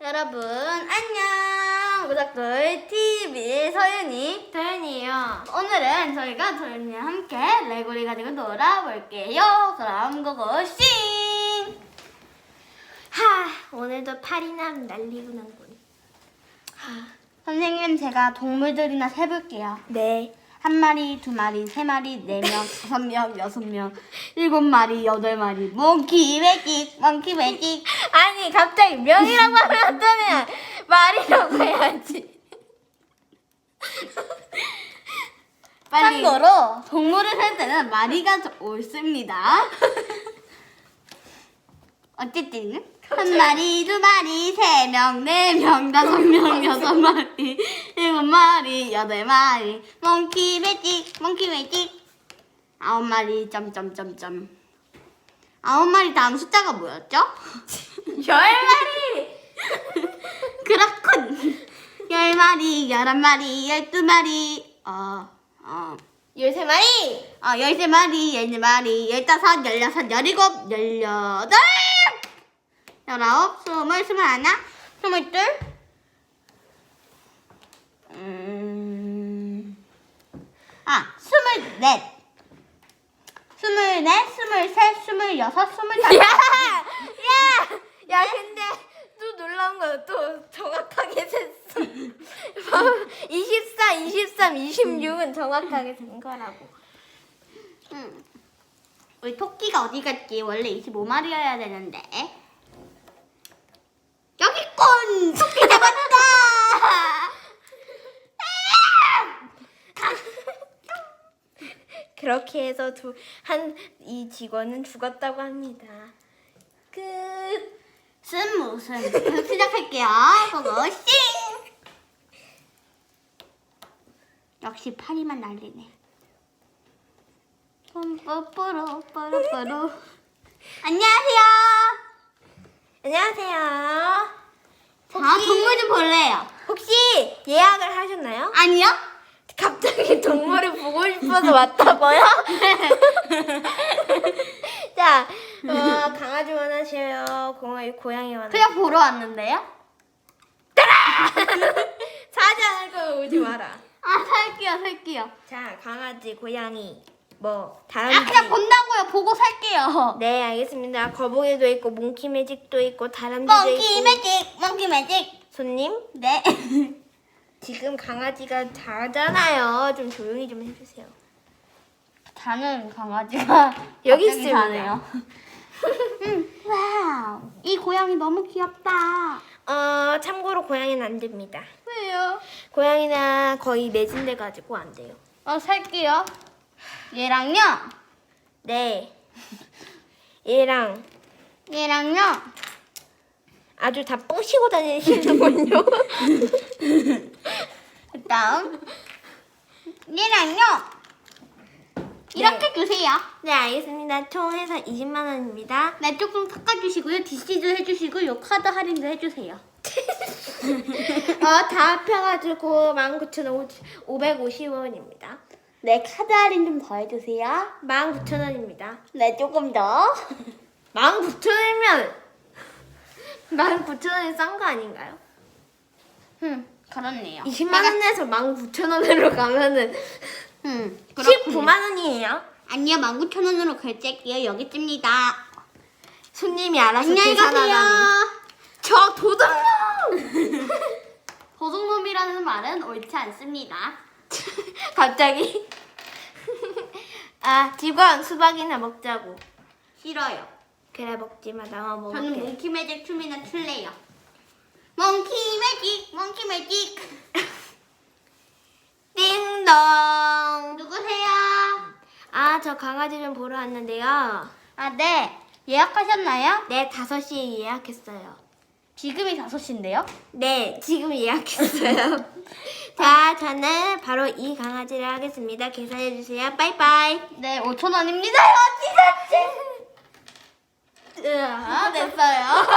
여러분 안녕 구독들 TV 서윤이 도현이에요. 오늘은 저희가 도윤이와 함께 레고를 가지고 놀아볼게요 그럼 고고싱 하, 오늘도 파리남 날리구나군. 선생님 제가 동물들이나 세볼게요 네. 한 마리, 두 마리, 세 마리, 네 명, 다섯 명, 여섯 명, 일곱 마리, 여덟 마리 몽키 매직, 몽키 매직 아니, 갑자기 명이라고 하면 말이라고 해야지. 빨리. 참고로 동물을 살 때는 마리가 더 옳습니다. 어쨌든 한 마리, 두 마리, 세 명, 네 명, 다섯 명, 여섯 마리, 일곱 마리, 여덟 마리, 몽키 매직, 몽키 매직, 아홉 마리, 점점점점. 아홉 마리 다음 숫자가 뭐였죠? 열 마리! 그렇군. 열 마리, 열한 마리, 열두 마리, 어, 어. 열세 마리! 어, 열세 마리, 열네 마리, 열다섯, 열여섯, 열일곱, 열여덟, 열아홉, 스물, 스물하나, 스물둘, 음, 아, 스물넷, 스물넷, 스물셋, 스물여섯, 야! 스물다섯. 야! 야, 근데 또 놀라운 거또 정확하게 셌어. 24, 23, 26은 정확하게 된 거라고. 음. 우리 토끼가 어디 갔지? 원래 25마리여야 되는데. 있군! 토끼 잡았다! 그렇게 해서 두, 한, 이 직원은 죽었다고 합니다. 끝. 쓴 무슨? 계속 시작할게요. 고고싱! 역시 파리만 날리네. 뽀뽀로 뽀로뽀로 안녕하세요. 안녕하세요. 자, 동물 좀 볼래요. 혹시 예약을 하셨나요? 아니요? 갑자기 동물을 보고 싶어서 왔다고요? 자, 어, 강아지 원하세요? 고- 고양이 원하세요? 그냥 보러 왔는데요. 사지 않을 거면 오지 마라. 아, 살게요, 살게요. 자, 강아지, 고양이, 뭐 아, 다람쥐. 그냥 본다고요. 보고 살게요. 네, 알겠습니다. 거북이도 있고 몽키 매직도 있고 다람쥐도 몽키 있고. 매직, 몽키 매직. 손님, 네. 지금 강아지가 자잖아요. 좀 조용히 좀 해주세요. 자는 강아지가 여기 갑자기 있습니다. 자네요. 음, 와우. 이 고양이 너무 귀엽다. 어, 참고로 고양이는 안 됩니다. 왜요? 고양이나 거의 매진돼 가지고 안 돼요. 어, 살게요. 얘랑요. 네. 얘랑 얘랑요. 아주 다 뿌시고 다니시는군요. 그다음 얘랑요. 이렇게 주세요. 네, 알겠습니다. 총 해서 20만 원입니다. 네, 조금 깎아주시고요. DC도 해주시고 요 카드 할인도 해주세요. 어, 다 합해가지고 19,550원입니다. 네, 카드 할인 좀 더 해주세요. 19,000원입니다. 네, 조금 더. 19,000원이면 19,000원이 싼 거 아닌가요? 음, 그렇네요. 20만 원 내서 19,000원으로 가면은 음, 19만 원이에요. 아니요, 19,000원으로 결제할게요. 여기쯤니다. 손님이 알아서 안녕히 가세요. 계산하다니. 저 도둑놈! 도둑놈이라는 말은 옳지 않습니다. 갑자기. 아, 직원 수박이나 먹자고. 싫어요. 그래 먹지 마. 나만 먹을게. 저는 몽키 매직 춤이나 출래요. 몽키 매직, 몽키 매직. 띵동. 누구세요? 아, 저 강아지 좀 보러 왔는데요. 아, 네. 예약하셨나요? 네, 5시에 예약했어요. 지금이 5시인데요? 네, 지금 예약했어요. 자, 저는 바로 이 강아지를 하겠습니다. 계산해 주세요. 빠이빠이. 네, 5,000원입니다요. 지사치. 아, 됐어요.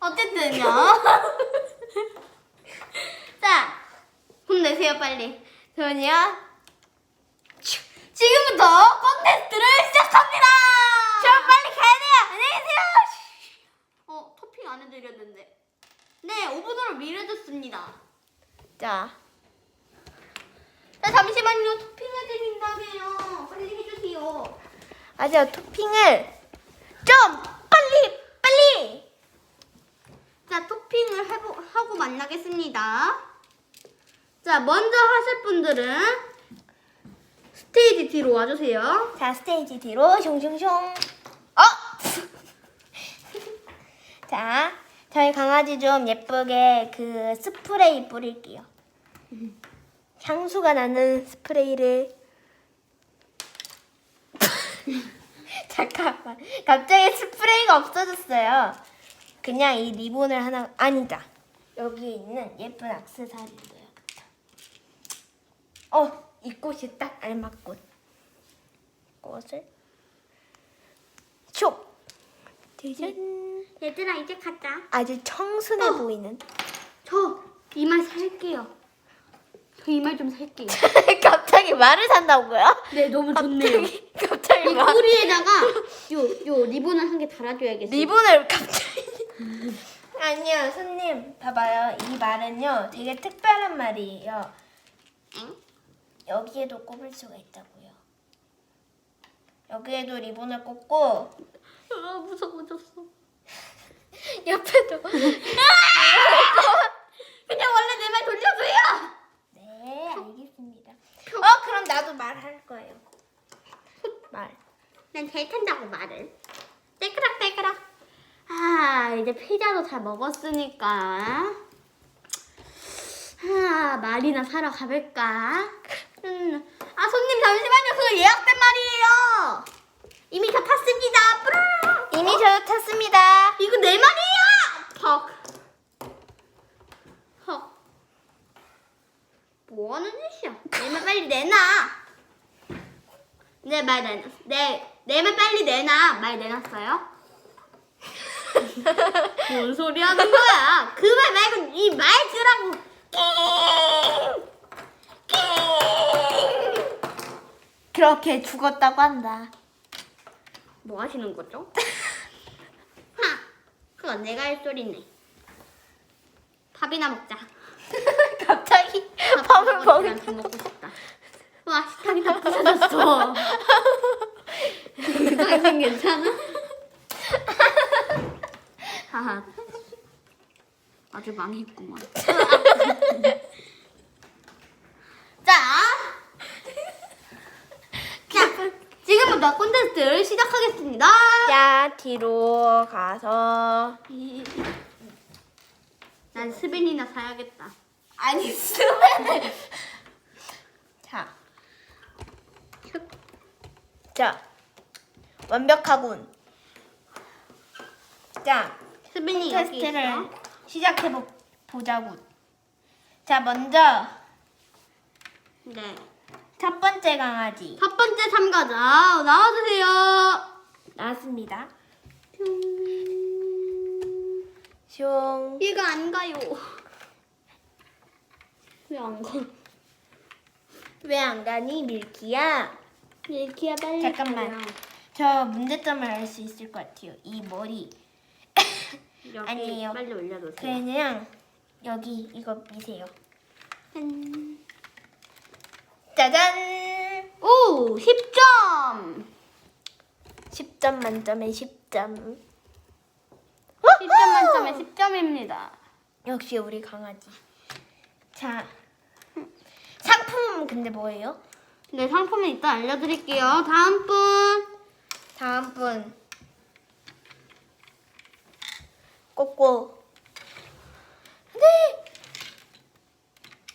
어쨌든요. 자, 돈 내세요, 빨리. 돈이요? 지금부터 콘테스트를 시작합니다. 저 빨리 가야 돼요. 안녕히 5분으로 미뤄졌습니다. 자, 자, 잠시만요. 토핑을 드린다며요. 빨리 해주세요. 아직 토핑을 좀 빨리 빨리. 자, 토핑을 해보, 하고 만나겠습니다. 자, 먼저 하실 분들은 스테이지 뒤로 와주세요. 자, 스테이지 뒤로 숑숑숑. 어? 자, 저희 강아지 좀 예쁘게 그 스프레이 뿌릴게요. 향수가 나는 스프레이를. 잠깐만. 갑자기 스프레이가 없어졌어요. 그냥 이 리본을 하나, 아니다. 여기 있는 예쁜 악세사리를 넣어야겠다. 어, 이 꽃이 딱 알맞군. 꽃을 촉 짜잔 얘들아, 이제 가자. 아주 청순해 어. 보이는 저 이말 살게요. 저 이말 좀 살게요. 갑자기 말을 산다고요? 네, 너무 좋네요. 갑자기 갑자기 이 말 꼬리에다가 요, 요 리본을 한 개 달아줘야겠어요. 리본을 갑자기 아니요 손님 봐봐요 이 말은요 되게 특별한 말이에요 엥? 여기에도 꼽을 수가 있다고요 여기에도 리본을 꽂고 아, 무서워졌어. 옆에도 그냥 원래 내 말 돌려줘요. 네, 알겠습니다. 어, 그럼 나도 말할 거예요. 말. 난 잘 탄다고 말을. 떼그락 떼그락. 아 이제 피자도 다 먹었으니까. 아 말이나 사러 가볼까? 음, 아 손님 잠시만요. 그거 예약된 말이에요. 이미 다 탔습니다. 뿌르르. 이미 저 탔습니다. 이거 내 말이에요. 퍽. 헉. 뭐 하는 짓이야? 내 말 빨리 내놔. 내 말 내놔. 내 내 말 빨리 내놔. 말 내놨어요? 뭔 소리 하는 거야? 그 말 말고 이 말 들라고. 그렇게 죽었다고 한다. 뭐 하시는 거죠? 하, 그건 내가 할 소리네. 밥이나 먹자. 갑자기 밥 밥을. 밥 먹고 싶다. 와 식탁이 다 부서졌어. 당신 괜찮아? 하하. 아주 망했구만. 자, 자, 지금부터 콘테스트를 시작하겠습니다. 자, 뒤로 가서. 난 스빈이나 사야겠다. 아니, 쓰면 자. 자. 완벽하군. 자, 스빈이 여기. 테스트를 시작해 보, 보자군. 자, 먼저 네. 첫 번째 강아지 첫 번째 참가자 나와주세요. 나왔습니다. 슝. 얘가 안 가요. 왜 안 가? 왜 안 가니, 밀키야? 밀키야 빨리. 잠깐만. 가요. 저 문제점을 알 수 있을 것 같아요. 이 머리. 여기 아니에요. 빨리 올려놓으세요. 그냥 여기 이거 미세요. 짠. 짜잔! 오 10점. 10점 만점에 10점. 10점 만점에 10점입니다. 역시 우리 강아지. 자, 상품은 근데 뭐예요? 네 상품은 이따 알려드릴게요. 다음 분. 다음 분. 꼬꼬. 네!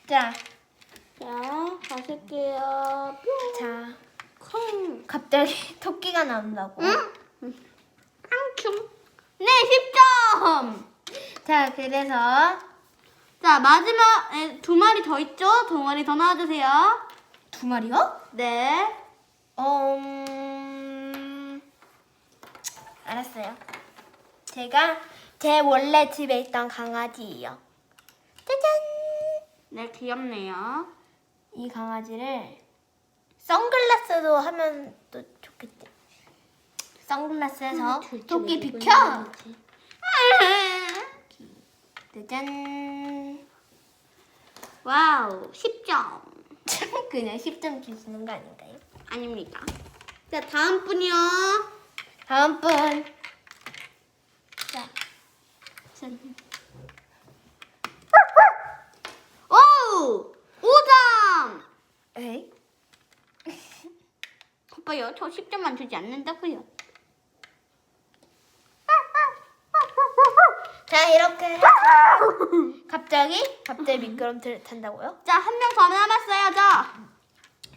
자, 자 뿅. 자, 콩. 갑자기 토끼가 나온다고. 응? 깡충. 네 10점. 자, 그래서 자 마지막 에, 두 마리 더 있죠? 두 마리 더 나와주세요. 두 마리요? 네. 음, 알았어요. 제가 제 원래 집에 있던 강아지예요. 짜잔! 네 귀엽네요. 이 강아지를 선글라스도 하면 또 좋겠지. 선글라스에서 둘째 토끼 왜 비켜! 짜잔. 와우, 10점. 그냥 10점 주시는 거 아닌가요? 아닙니다. 자, 다음 분이요. 다음 분. 자, 짠. 오! 5점! 에이. 봐봐요, 저 10점만 주지 않는다고요. 자, 이렇게. 갑자기? 갑자기 미끄럼틀을 탄다고요? 자, 한 명 더 남았어요, 저.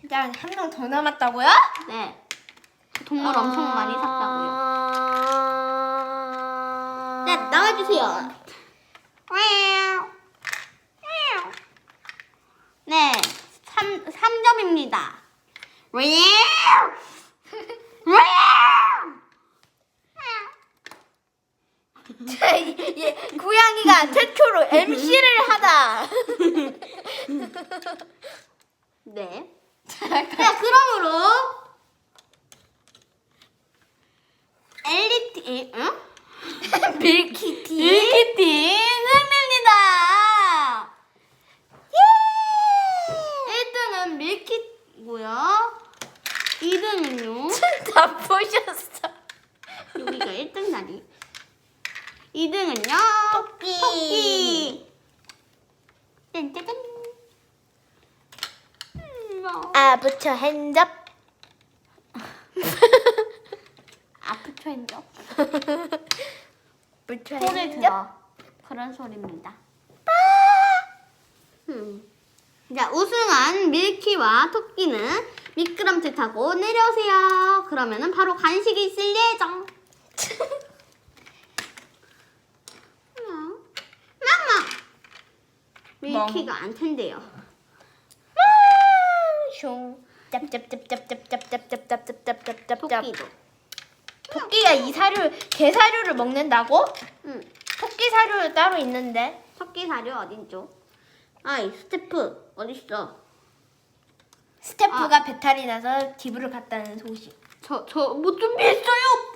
자, 한명 더 남았다고요? 네. 저 동물 엄청 많이 샀다고요. 샀다고요. 네, 나와주세요. 네, 3, 3점입니다. 자, 얘 고양이가 최초로 MC를 하다. 네. 자, 그러므로 엘리티, 응? 밀키티. 밀키티 승리입니다. 예! 1등은 밀키고요. 2등은요. 다 보셨어. 여기가 1등 자리. 2등은요. 토끼. 토끼. 짠짜잔. 음, 뭐. 아, 붙여 핸접. 아프죠, 인정? 붙여 소리 핸접. 들어. 그런 소리입니다. 음. 자, 우승한 밀키와 토끼는 미끄럼틀 타고 내려오세요. 그러면은 바로 간식이 있을 예정. 음. 마마. 밀키가 안 탄대요. 숑. 짭짭짭짭짭짭짭짭짭짭짭짭짭. 토끼도. 토끼가 이 사료, 개 사료를 먹는다고? 응. 토끼 사료 따로 있는데. 토끼 사료 어딨죠? 아이 스태프 어딨어? 스태프가 배탈이 나서 기부를 갔다는 소식. 저저못 준비했어요.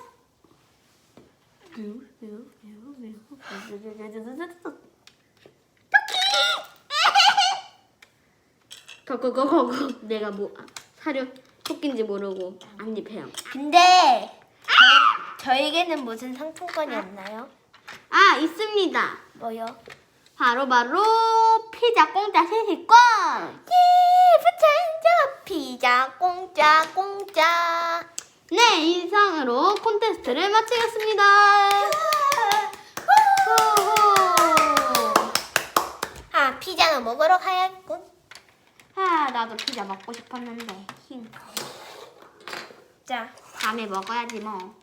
거거거거거 내가 뭐 아, 사료 토끼인지 모르고 안입해요. 근데 저, 저에게는 무슨 상품권이 없나요? 아 있습니다. 뭐요? 바로 바로 피자 공짜 세식권. 예, 부천적 피자 공짜 공짜. 네 이상으로 콘테스트를 마치겠습니다. 아 피자나 먹으러 가야겠군. 아 나도 피자 먹고 싶었는데 힘. 자 밤에 먹어야지 뭐.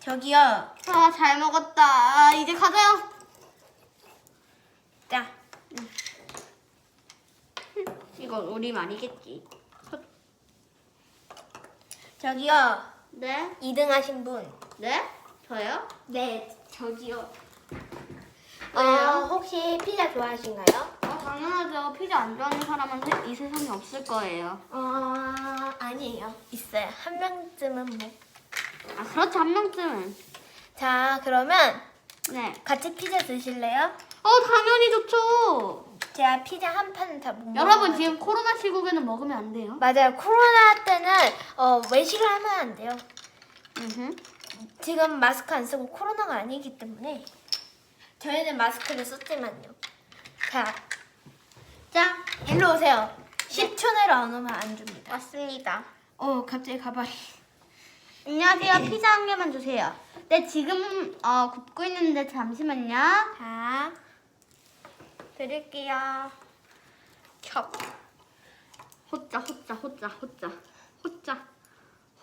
저기요. 아 잘 먹었다. 아, 이제 가자요. 자 이건 우리 말이겠지. 저기요. 네? 2등 하신 분. 네? 저요? 네. 저기요. 어, 혹시 피자 좋아하신가요? 어, 당연하죠. 피자 안 좋아하는 사람은 세- 이 세상에 없을 거예요. 어 아니에요. 있어요. 한 명쯤은 뭐. 아 그렇죠 한 명쯤은. 자 그러면 네. 같이 피자 드실래요? 어 당연히 좋죠. 제가 피자 한 판은 다못 여러분 지금 코로나 시국에는 먹으면 안 돼요. 맞아요. 코로나 때는 어, 외식을 하면 안 돼요. 음. 지금 마스크 안 쓰고 코로나가 아니기 때문에 저희는 마스크를 썼지만요. 자, 자, 일로 오세요. 10초 내로 안 오면 안 줍니다. 맞습니다. 어, 갑자기 가발이. 안녕하세요. 피자 한 개만 주세요. 네 지금 어 굽고 있는데 잠시만요. 자, 드릴게요. 겹. 호짜 호짜 호짜 호짜 호짜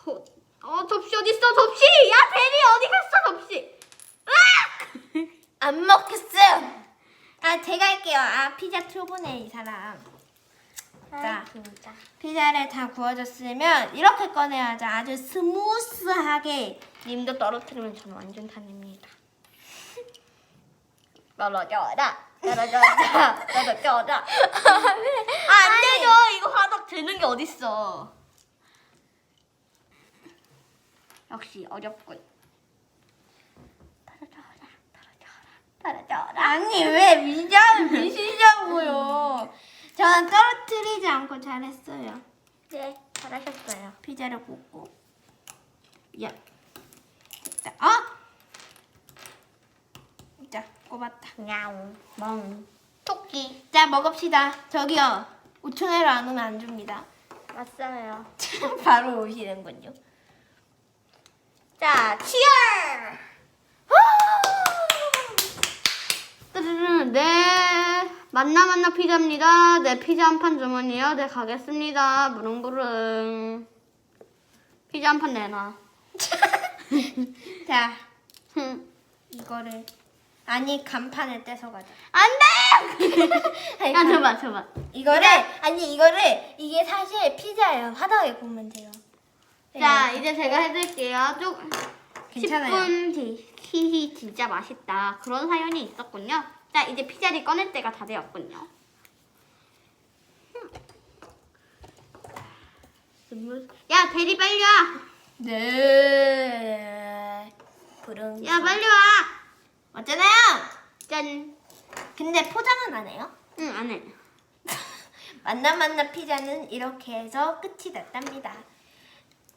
호. 어 접시 어디 있어 접시? 야 대리 어디 갔어 접시? 안 먹겠어요. 아, 제가 할게요. 아, 피자 투보네 이 사람. 자, 진짜. 피자를 다 구워줬으면 이렇게 꺼내야죠. 아주 스무스하게. 님도 떨어뜨리면 저는 완전 탄입니다. 떨어져라 떨어져라 떨어져라. 아, 안 되죠. 이거 화덕 되는 게 어딨어. 역시 어렵군. 떨어져라 떨어져라 떨어져라. 아니 왜 미장을 미시냐고요. 저는 떨어뜨리지 않고 잘했어요. 네, 잘하셨어요. 피자를 굽고. 야. 됐다. 어? 자, 꼽았다. 냐옹, 멍. 토끼. 자, 먹읍시다. 저기요. 5천원을 안 오면 안 줍니다. 왔어요. 바로 오시는군요. 자, 치얼! 뜨르르, 네. 만나 만나 피자입니다. 네, 피자 한 판 주문이요. 네, 가겠습니다. 무릉부릉. 피자 한 판 내놔. 자, 흠. 이거를 아니 간판을 떼서 가자. 안 돼! 아니, 야, 줘봐, 줘봐. 이거를 아니 이거를 이게 사실 피자예요. 화덕에 구우면 돼요. 자, 네. 이제 제가 해드릴게요. 좀 괜찮아요. 10분 뒤. 히히, 진짜 맛있다. 그런 사연이 있었군요. 자, 이제 피자를 꺼낼 때가 다 되었군요. 음. 야, 대리 빨리 와! 네. 부릉. 야, 빨리 와! 맞잖아요. 짠. 근데 포장은 안 해요? 응, 안 해. 만나 만나 피자는 이렇게 해서 끝이 났답니다.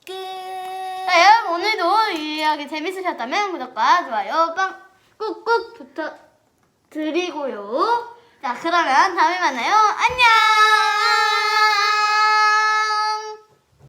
끝. 자, 여러분, 오늘도 유일하게 재밌으셨다면 구독과 좋아요 빵 꾹꾹 부탁드리고요. 자, 그러면 다음에 만나요. 안녕!